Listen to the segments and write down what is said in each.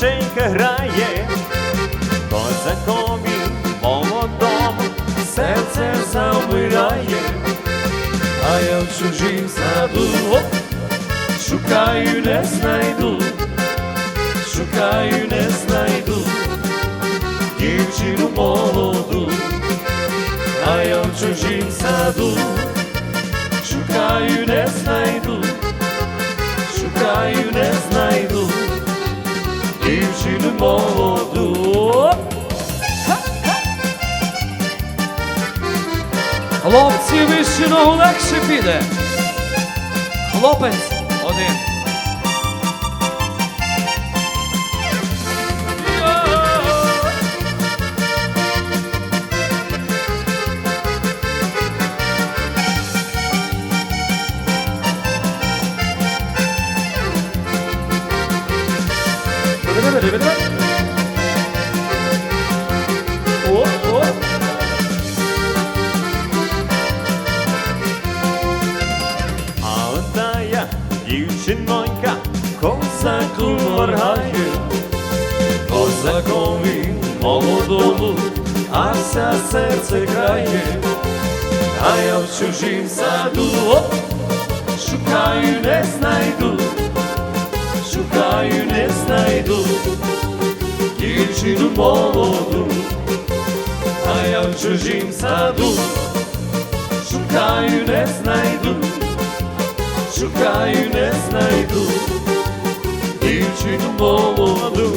музиченька грає, козакові молодому серце завмирає, А я в чужім саду. Шукаю, не знайду, шукаю, не знайду, дівчину молоду, Хлопці, вище ногу легше піде. Хлопець один. Оп, дівчинонька, козаку моргає, Козакові молодому, а вся серце крає, а я в чужім саду оп, шукаю, не знайду, шукаю, не знайду, дівчину молоду, а я в чужім саду, шукаю, не знайду, шукаю, не знайду, дівчину молоду.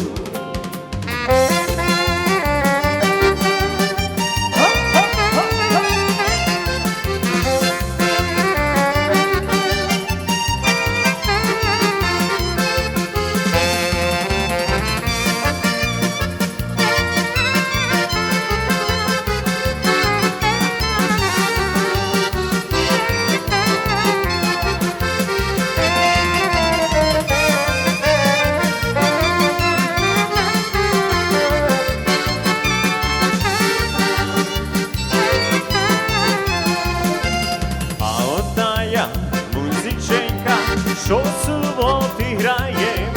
Що суботи грає,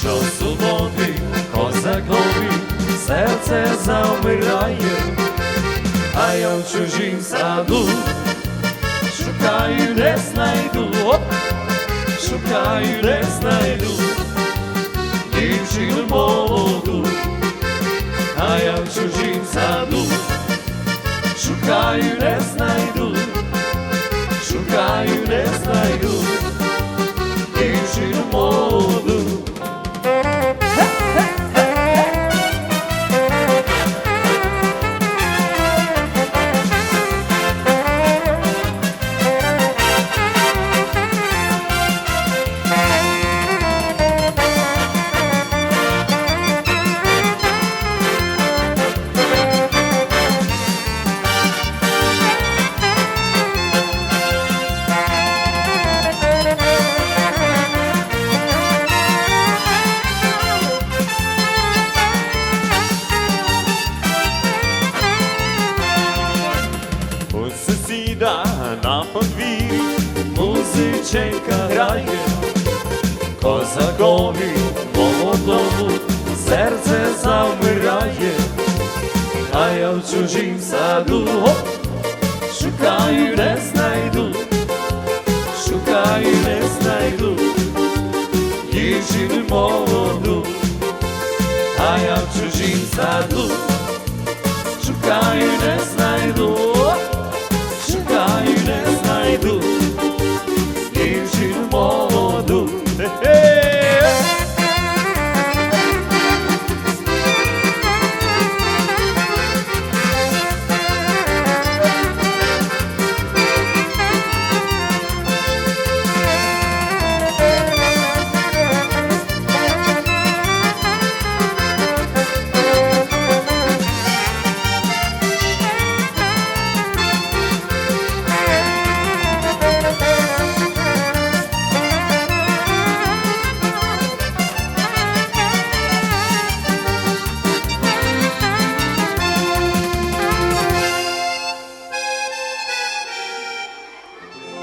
Що суботи козакові серце завмирає, а я в чужім саду шукаю, не знайду, оп, шукаю, не знайду, дівчину молоду, а я в чужім саду шукаю, не знайду, шукаю, не знайду, на подвір'ї, Музиченька грає, козакові молодому серце завмирає, а я в чужім саду шукаю, не знайду, шукаю, не знайду, дівчину молоду, а я в чужім саду, шукаю, не знайду.